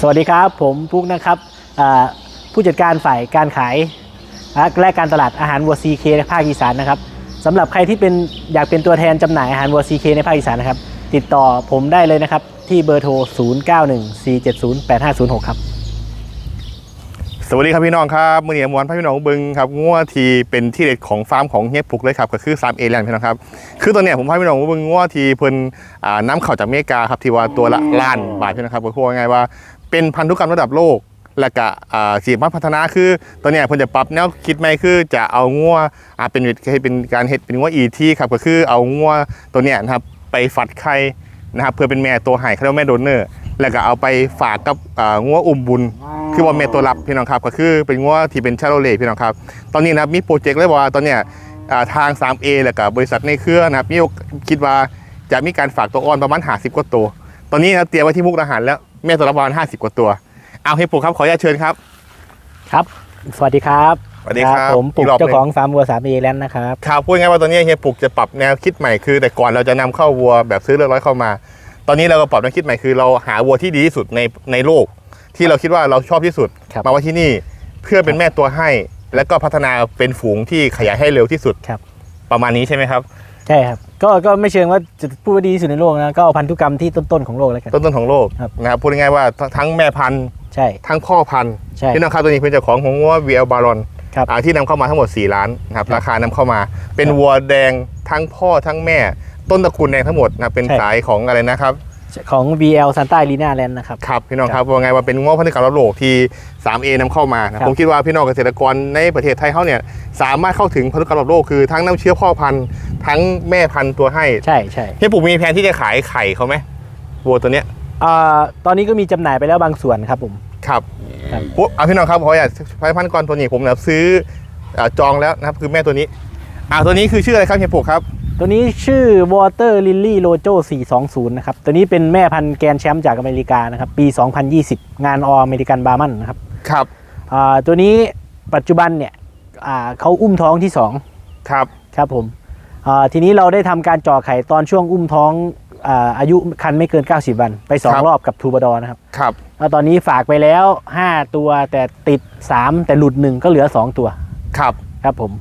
สวัสดีครับผมพุกนะครับผู้จัดการฝ่ายการขายและการตลาดอาหารวัวซีเคในภาคอีสานนะครับสำหรับใครที่เป็นอยากเป็นตัวแทนจำหน่ายอาหารวัวซีเคในภาคอีสานนะครับ ติดต่อผมได้เลยนะครับ ที่เบอร์โทร 0914708506 ครับ สวัสดีครับพี่น้องครับมือเหนียมวนพี่น้องบึงครับงัวทีเป็นที่เด็ดของฟาร์มของเฮียปุกเลยครับก็คือ3เอแลนด์พี่น้องครับคือตอนเนี้ยผมพาพี่น้องบึงงัวทีเพิ่นน้ำเข่าจากเมกาครับที่ว่าตัวละล้านบาทพี่น้องครับก็คือว่าไงว่า เป็นพันธุกรรมระดับโลก และก็อ่าสีมาพัฒนาคือตอนนี้ยเพิ่นจะปรับแนวคิดใหม่คือจะเอางัวอ่าเป็นให้เป็นการเฮ็ดเป็นงัวอีที่ครับก็คือเอางัวตัวเนี้ยนะครับไปฝัดไข่นะครับเพื่อเป็นแม่ตัวไห่เขาเรียกว่าแม่โดนเนอร์แล้วก็เอาไปฝากกับอ่างัวอุ้มบุญ คือว่าเมตัวรับพี่น้องครับ ก็คือเป็นงัวที่เป็นชาโรเล่พี่น้องครับ ตอนนี้นะมีโปรเจกต์เลยว่าตอนเนี้ยอ่าทาง 3A แล้วก็บริษัทในเครือนะครับมีคิดว่าจะมีการฝากตัวอ่อนประมาณ50กว่าตัว ตอนนี้นะเตรียมไว้ที่มุกดาหารแล้ว แม่ตัวรับประมาณ50กว่าตัว เอาให้ปู่ครับขออนุญาตเชิญครับ ครับ สวัสดีครับสวัสดีครับผมปุกอีกรอบหนึ่งเจ้าของฟาร์มวัว3 a แลนด์นะครับข่าวพูดง่ายๆว่าตอนนี้เฮียปุกจะปรับแนวคิดใหม่คือ แต่ก่อนเราจะนำเข้าวัวแบบซื้อเลือกร้อยเข้ามา ตอนนี้เราก็ปรับแนวคิดใหม่คือเราหาวัวที่ดีที่สุดในในโลก ที่เราคิดว่าเราชอบที่สุดครับมาไว้ที่นี่เพื่อเป็นแม่ตัวให้ แล้วก็พัฒนาเป็นฝูงที่ขยายให้เร็วที่สุดครับ ประมาณนี้ใช่ไหมครับ ใช่ครับ ก็ก็ไม่เชิงว่าจะพูดว่าดีที่สุดในโลกนะก็เอาพันธุกรรมที่ต้นๆของโลกแล้วกัน ต้นๆของโลกครับ นะครับพูดง่ายๆว่าทั้งทั้งแม่พันธุ์ใช่ ทั้งพ่อพันธุ์ใช่ พี่น้องครับตัวนี้เป็นเจ้าของของวัววีเอลบารอนครับที่นำเข้ามาทั้งหมด 4 ล้านนะครับครับราคานำเข้ามา เป็นครับวัวแดงทั้งพ่อทั้งแม่ ต้นตระกูลแดงทั้งหมดนะครับเป็นใช่ สายของอะไรนะครับ ของ VL Santa Elena Land นะครับ ครับพี่น้องครับว่าไงว่าเป็นง้อพันธุกรรมระโลกที่ 3A นำเข้ามานะครับ ผมคิดว่าพี่น้องเกษตรกรในประเทศไทยเขาเนี่ยสามารถเข้าถึงพันธุกรรมระโลกคือทั้งน้ำเชื้อพ่อพันธุ์ ทั้งแม่พันธุ์ตัวให้ใช่ใช่พี่ปู่มีแผนที่จะขายไข่เขาไหมวัวตัวเนี้ยอ่าตอนนี้ก็มีจำหน่ายไปแล้วบางส่วนครับผม ครับครับ ปุ๊บเอาพี่น้องครับขออยากใช้พันธุ์กรตัวนี้ผมนะครับซื้อเอ่อจองแล้วนะครับคือแม่ตัวนี้อ่าตัวนี้คือชื่ออะไรครับเฮียปู่ครับ ตัวนี้ชื่อ Water Lily Rojo 420 นะครับ ตัวนี้เป็นแม่พันธุ์แกรนด์แชมป์จากอเมริกานะครับ ปี 2020 งานออเมริกันบาร์มันนะครับครับ อ่าตัวนี้ปัจจุบันเนี่ยอ่าเขาอุ้มท้องที่2ครับครับผมอ่า ทีนี้เราได้ทำการจ่อไข่ตอนช่วงอุ้มท้องอาอายุคันไม่เกิน 90 วัน ไปครับ2รอบกับทูบดอนะครับครับแล้วตอนนี้ฝากไปแล้ว 5 ตัวแต่ติด 3 แต่หลุด1ก็เหลือ 2 ตัวครับครับผม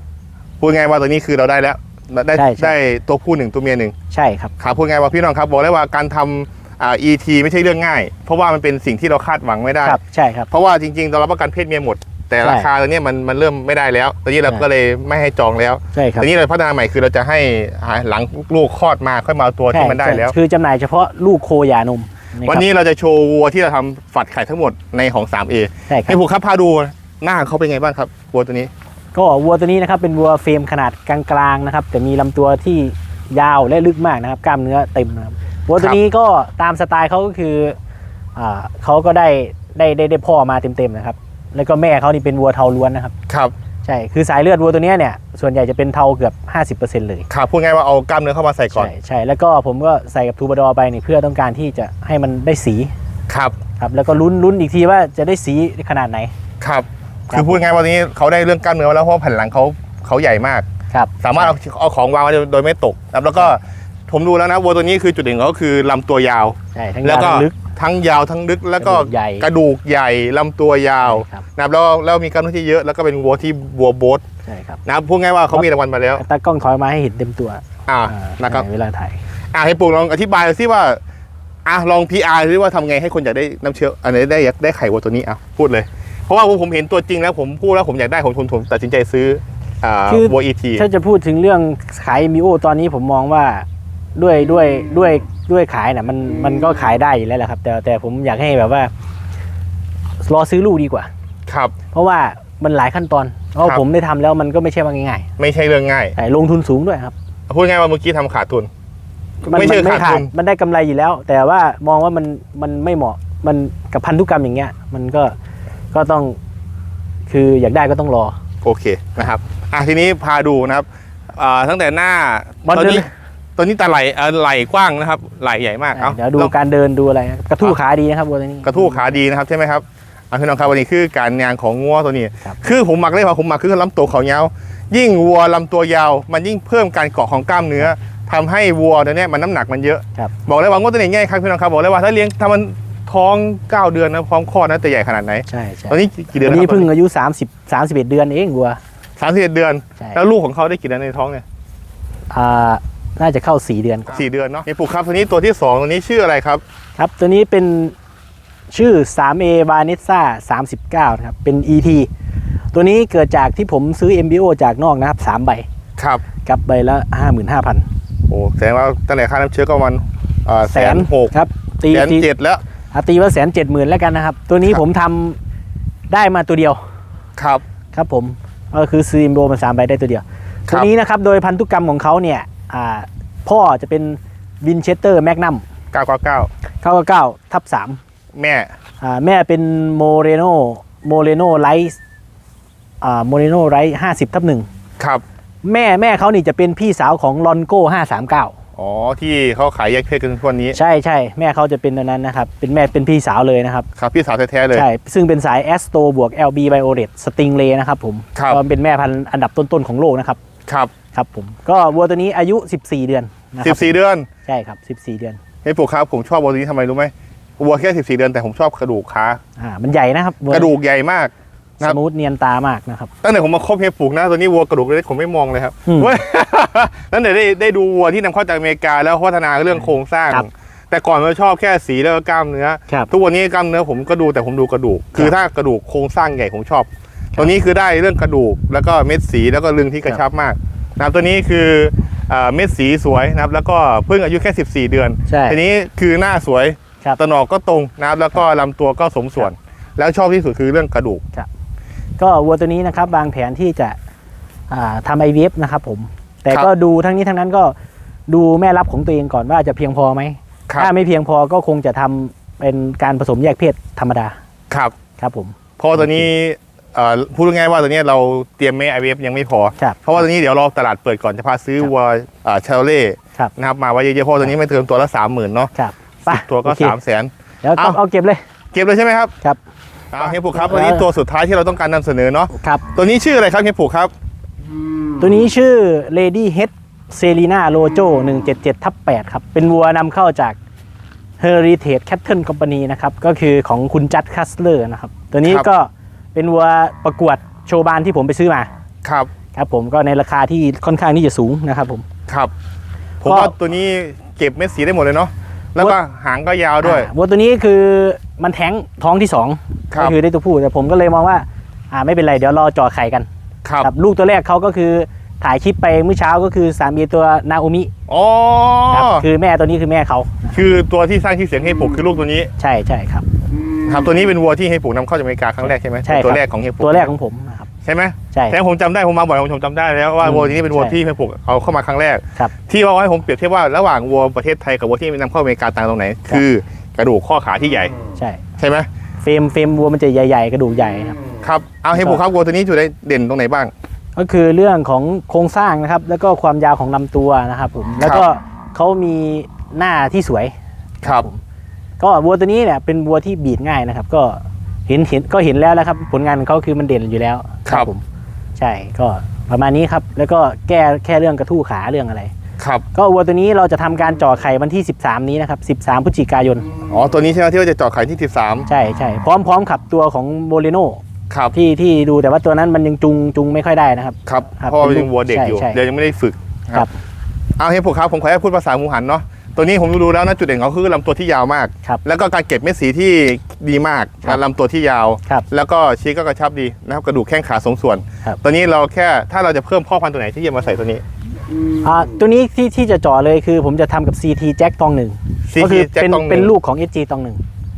พูดง่ายว่าตัวนี้คือเราได้แล้วได้ใช่ใช่ได้ตัวผู้หนึ่งตัวเมียหนึ่งใช่ครับครับพูดง่ายว่าพี่น้องครับบอกเลยว่าการทำอ่า ET ไม่ใช่เรื่องง่าย เพราะว่ามันเป็นสิ่งที่เราคาดหวังไม่ได้ครับใช่ครับเพราะว่าจริงๆเรารับประกันเพศเมียหมด แต่ใช่ราคาตัวเนี้ยมันมันเริ่มไม่ได้แล้ว ตอนนี้เราใช่ก็เลยไม่ให้จองแล้วใช่ครับตอนนี้เราพัฒนาใหม่คือเราจะให้หาหลังลูกคลอดมาค่อยมาเอาตัวที่มันได้แล้วใช่คือจำหน่ายเฉพาะลูกโคหย่านมะครับวันนี้เราจะโชว์วัวที่เราทำฝัดไข่ทั้งหมดในของ 3A ใช่ครัให้บผมครับพาดูหน้าเขาเป็นไงบ้างครับวัวตัวนี้ ก็วัวตัวนี้นะครับเป็นวัวเฟรมขนาดกลางๆนะครับแต่มีลำตัวที่ยาวและลึกมากนะครับ กล้ามเนื้อเต็มนะครับวัวตัวนี้ก็ตามสไตล์เขาก็คืออ่าเขาก็ได้ได้ได้ได้พ่อมาเต็มๆนะครับ แล้วก็แม่เขานี่เป็นวัวเทาล้วนนะครับครับใช่คือสายเลือดวัวตัวเนี้ยเนี่ยส่วนใหญ่จะเป็นเทาเกือบ 50%เลยครับพูดง่ายว่าเอากล้ามเนื้อเข้ามาใส่ก่อนใช่ใช่แล้วก็ผมก็ใส่กับทูบาดอร์ไปนี่เพื่อต้องการที่จะให้มันได้สีครับครับแล้วก็ลุ้นลุ้นอีกทีว่าจะได้สีขนาดไหน ครับ ครับ คือพูดง่ายว่าตัวนี้เขาได้เรื่องกล้ามเนื้อมาแล้วเพราะว่าแผ่นหลังเขาเขาใหญ่มาก ครับสามารถเอาเอาของวางไว้โดยไม่ตกนะครับแล้วก็ผมดูแล้วนะวัวตัวนี้คือจุดเด่นของเขาคือลำตัวยาว ใช่ทั้งแล้วยาวก็ทั้งลึก ทั้งยาวทั้งลึกแล้วก็กระดูกใหญ่กระดูกใหญ่ลำตัวยาวใช่ครับ นะครับแล้วแล้วมีกล้ามเนื้อที่เยอะแล้วก็เป็นวัวที่วัวโบทใช่ครับนะครับพูดง่ายว่าเขามีรางวัลมาแล้วตากล้องถอยมาให้เห็นเต็มตัวอ่าอ่านะครับ ในเวลาถ่าย อ่าให้ปู่ลองอธิบายซิว่าอะลอง PR ซิว่าทำไงให้คนอยากได้น้ำเชื้ออันนี้ได้อยากได้ไข่วัวตัวนี้อะพูดเลย เพราะว่าผมผมเห็นตัวจริงแล้วผมพูดแล้วผมอยากได้ผมผมผมตัดสินใจซื้ออ่าคือ วัวอีทีถ้าจะพูดถึงเรื่องขายมิโอตอนนี้ผมมองว่าด้วยด้วยด้วย ด้วยขายน่ะมันมันก็ขายได้อยู่แล้วแหละครับ แต่แต่ผมอยากให้แบบว่า รอซื้อลูกดีกว่า ครับ เพราะว่ามันหลายขั้นตอนเพราะครับ ผมได้ทำแล้วมันก็ไม่ใช่ว่าง่ายไม่ใช่เรื่องง่ายๆแต่ลงทุนสูงด้วยครับพูดง่ายว่าเมื่อกี้ทำขาดทุนมันไม่ใช่นขาดทุน มันได้กำไรอยู่แล้ว แต่ว่ามองว่ามันมันไม่เหมาะมันกับพันธุกรรมอย่างเงี้ย มันก็ก็ต้อง คืออยากได้ก็ต้องรอ โอเคนะครับอะทีนี้พาดูนะครับอ่าตั้งแต่หน้าบอลตอนเดินนี้ ตอนนี้ตาไหลเอ่อไหลกว้างนะครับ ไหลใหญ่มากเอาเดี๋ยวดูลองการเดินดูอะไรนะกระทู้ขาดีนะครับวัวตัวนี้ กระทู้ขาดีนะครับใช่ไหมครับอะพี่น้องครับวันนี้คือการงานของงัวตัวนี้ ครับ คือผมหมักเลยว่าผมหมักคือลำตัวเขายาว ยิ่งวัวลำตัวยาว มันยิ่งเพิ่มการเกาะของกล้ามเนื้อทำให้วัวตัวเนี้ยมันน้ำหนักมันเยอะ ครับ บอกเลยว่างัวตัวนี้ง่ายครับพี่น้องครับบอกเลยว่าถ้าเลี้ยงถ้ามันท้อง9เดือนนะพร้อมคลอดนะแต่ใหญ่ขนาดไหนใช่ใช่ตอนนี้กี่เดืตัอนวนี้แล้วครับเพิ่งอายุ30 31 เดือนเองวัว สามสิบเอ็ดเดือน ใช่ แล้วลูกของเขาได้กี่เดือนในท้องเนี่ย อ่า น่าจะเข้า 4 เดือนสี่เดือนเนาะนี่ปลูกครับตัวนี้ตัวที่สองตัวนี้ชื่ออะไรครับ ครับ ตัวนี้เป็นชื่อ 3A v a n e s s a 39 นะครับ เป็น ET ตัวนี้เกิดจากที่ผมซื้อ MBO จากนอกนะครับ3ใบครับกับใบละ 55,000 โอ้แสดงว่าตั้งแต่ค่าน้ำเชื้อก็ประมันแสนหกครับตีแสนตีเจ็ดแล้ว อะตีว่าแสนเจ็ดหมื่นแล้วกันนะครับ ตัวนี้ครับ ผมทำได้มาตัวเดียว ครับ ครับผมก็คือซื้อ MBO มา3ใบได้ตัวเดียวคตัวรับนี้นะครับโดยพันธุกรรมของเขาเนี่ย อ่าพ่อจะเป็นวินเชสเตอร์แมกนัมเก้าเก้าเก้า999ทับ3แม่ อ่าแม่เป็นโมเรโนโมเรโนไลท์อ่าโมเรโนไลท์ห้าสิบทับหนึ่งครับแม่แม่เขานี่จะเป็นพี่สาวของลอนโก้ห้าสามเก้าอ๋อ ที่เขาขายแยกเพศกันทุกวันนี้ ใช่ใช่แม่เขาจะเป็นอันนั้นนะครับ เป็นแม่เป็นพี่สาวเลยนะครับ ครับ พี่สาวแท้ๆเลย ใช่ ซึ่งเป็นสายแอสโตบวก LB Violet สติงเลนะครับผมครับ ก็เป็นแม่พันธุ์อันดับต้นๆของโลกนะครับ ครับ ครับผมก็วัวตัวนี้อายุ 14 เดือนนะคสิรับสี่เดือน ใช่ครับ 14 เดือนไอ้ปลูกครับผมชอบวัวตัวนี้ทำไมรู้ไหมวัวแค่สิบสี่เดือนแต่ผมชอบกระดูกขาอ่ามันใหญ่นะครับวัวกระดูกใหญ่มากครัสบมูทเนียนตามากนะครับตั้งแต่ผมมาคบเฮียปลูกนะตัวนี้วัวกระดูกเล็กผมไม่มองเลยครับอืมเว้ยตั้งแต่ได้ได้ดูวัวที่นำเข้าจากอเมริกาแล้วพัฒนาเรื่องโครงสร้างครับแต่ก่อนเราชอบแค่สีแล้วก็กล้ามเนื้อครับทุกวันนี้กล้ามเนื้อผมก็ดูแต่ผมดูกระดูก คือถ้ากระดูกโครงสร้างใหญ่ผมชอบ ตัวนี้คือได้เรื่องกระดูกแล้วก็เม็ดสีแล้วก็ลึงที่กระชับมาก นะครับตัวนี้คือเอ่อเม็ดสีสวยนะครับ แล้วก็เพิ่งอายุแค่ 14 เดือน ใช่ทีนี้คือหน้าสวยครับตะหนอกก็ตรงนะครับ แล้วก็ลำตัวก็สมส่วน แล้วชอบที่สุดคือเรื่องกระดูก ก็วัวตัวนี้นะครับวางแผนที่จะอ่าทำไอเวฟนะครับผม แต่ครับก็ดูทั้งนี้ทั้งนั้นก็ดูแม่รับของตัวเองก่อนว่าจะเพียงพอไหม ครับ ถ้าไม่เพียงพอก็คงจะทำเป็นการผสมแยกเพศธรรมดาครับ ครับผม เพราะว่าตัวนี้ เอ่อพูดง่ายๆว่าตัวนี้เราเตรียมแม่ไอเวฟยังไม่พอ ครับเพราะว่าตัวนี้เดี๋ยวเราตลาดเปิดก่อนจะพาซื้อครับวัวเชลเล่ครับ นะครับมาไว้เยอะๆเพราะตัวนี้ไม่เติมตัวละสามหมื่นเนาะครับไปสิบตัวก็โอเคสามแสน เดี๋ยวต้องเอา เอาเก็บเลยเก็บเลยใช่ไหมครับครับเอาเฮียผูกครับวันนี้ตัวสุดท้ายที่เราต้องการนำเสนอเนาะครับ ตัวนี้ชื่ออะไรครับเฮียผูกครับ ตัวนี้ชื่อ Lady Head Selina Lojo 177ทับ8ครับ เป็นวัวนำเข้าจาก Heritage Cattle Company นะครับ ก็คือของคุณจัดคัสเลอร์นะครับ ตัวนี้ครับ ก็ เป็นวัวประกวดโชว์บานที่ผมไปซื้อมา ครับครับผมก็ในราคาที่ค่อนข้างที่จะสูงนะครับผม ครับ ผมก็ว่าตัวนี้เก็บเม็ดสีได้หมดเลยเนาะแล้วก็หางก็ยาวด้วยอ่าวัวตัวนี้คือมันแท้งท้องที่สองครับก็คือได้ตัวผู้แต่ผมก็เลยมองว่าอ่าไม่เป็นไรเดี๋ยวรอจ่อไข่กันครับครับลูกตัวแรกเขาก็คือถ่ายคลิปไปเมื่อเช้าก็คือสามีตัวนาโอมิอ๋อครับคือแม่ตัวนี้คือแม่เขา คือตัวที่สร้างชื่อเสียงให้ผูกคือลูกตัวนี้ ใช่ใช่ครับ ครับตัวนี้เป็นวัวที่ให้ผูกนำเข้าจากอเมริกาครั้งแรกใช่ไหมใช่ครับตัวแรกของเฮียผูกตัวแรกของผมนะครับใช่ไหมใช่ แต่ผมจำได้ผมมาบ่อยผมจำได้แล้วว่าอืมวัวนี้เป็นวัวใช่ที่เฮียผูกเอาเข้ามาครั้งแรก ครับ ที่ว่าให้ผมเปรียบเทียบว่าระหว่างวัวประเทศไทยกับวัวที่นำเข้าอเมริกาต่างตรงไหนครับคือกระดูกข้อขาที่ใหญ่ ใช่ใช่ไหมเฟรมเฟรมวัวมันจะใหญ่ ๆ กระดูกใหญ่ครับครับเอาเฮียผูกครับวัวตัวนี้จุดเด่นตรงไหนบ้าง ก็คือเรื่องของโครงสร้างนะครับ แล้วก็ความยาวของลำตัวนะครับผมแล้วก็เขามีหน้าที่สวยครับผม ก็วัวตัวนี้เนี่ยเป็นวัวที่บีดง่ายนะครับ ก็เห็นเห็นก็เห็นแล้วนะครับ ผลงานของเขาคือมันเด่นอยู่แล้วครับผมใช่ก็ประมาณนี้ครับ แล้วก็แก้แค่เรื่องกระทู้ขาเรื่องอะไร ครับ ก็วัวตัวนี้เราจะทำการจ่อไข่วันที่ 13 นี้นะครับ 13พฤศจิกายนอ๋อตัวนี้ใช่ไหมที่ว่าจะเจาะไข่ที่ 13 ใช่ใช่พร้อมพร้อมขับตัวของโมเรโนครับที่ที่ดูแต่ว่าตัวนั้นมันยังจุงจุงไม่ค่อยได้นะครับครับครับเพราะว่าเป็นวัวเด็กอยู่ใช่ใช่เดี๋ยวยังไม่ได้ฝึกครับเอาเฮียผูกครับผมขอให้พูดภาษาหมูหันเนาะ ตัวนี้ผมรู้แล้วนะจุดเด่นของเขาคือลำตัวที่ยาวมาก ครับแล้วก็การเก็บเม็ดสีที่ดีมากครับลำตัวที่ยาว ครับแล้วก็ชี้ก็กระชับดีนะครับกระดูกแข้งขาสมส่วน ครับ ตัวนี้เราแค่ถ้าเราจะเพิ่มพ่อพันธุ์ตัวไหนที่จะมาใส่ตัวนี้ อ่าตัวนี้ที่ที่จะจ่อเลยคือผมจะทำกับ CT แจ็คตองหนึ่ง CT ก็คือแจ็คเป็นตองหนึ่ง เป็นลูกของ SG ตองหนึ่ง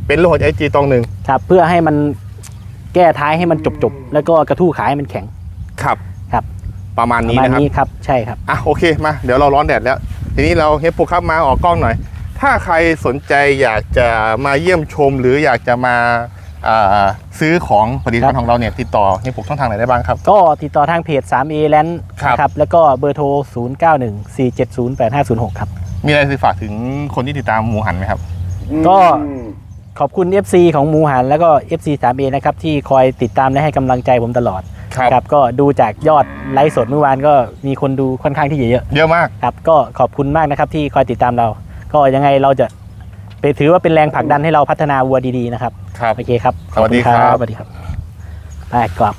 เป็นโลหะไอจีตองหนึ่งครับเพื่อให้มันแก้ท้ายให้มันจบจบๆแล้วก็กระทู้ขายให้มันแข็งครับ ครับประมาณประนี้มาณนะครับนี้ครับใช่ครับ อะโอเคมาเดี๋ยวเราร้อนแดดแล้ว ทีนี้เราเฮียผูกครับมาออกกล้องหน่อย ถ้าใครสนใจอยากจะมาเยี่ยมชม หรืออยากจะมาอ่าซื้อของผลิตภัณฑ์ของเราเนี่ยติดต่อเฮียผูกช่องทางไหนได้บ้างครับ ก็ติดต่อทางเพจ 3A Land ครับนะครับ แล้วก็เบอร์โทร 0914708506 ครับ มีอะไรจะฝากถึงคนที่ติดตามหมูหันไหมครับ ก็ขอบคุณ FC ของหมูหัน แล้วก็ FC 3A นะครับ ที่คอยติดตามและให้กำลังใจผมตลอด ครับครับก็ดูจากยอดไลฟ์สดเมื่อวานก็มีคนดูค่อนข้างที่จะเยอะเยอะมาก ครับก็ขอบคุณมากนะครับที่คอยติดตามเรา ก็ยังไงเราจะเป็นเป็นถือว่าเป็นแรงผลักดันให้เราพัฒนาวัวดีๆนะครับครับ โอเคครับสวัสดีครับ สวัสดีครับไปกลับ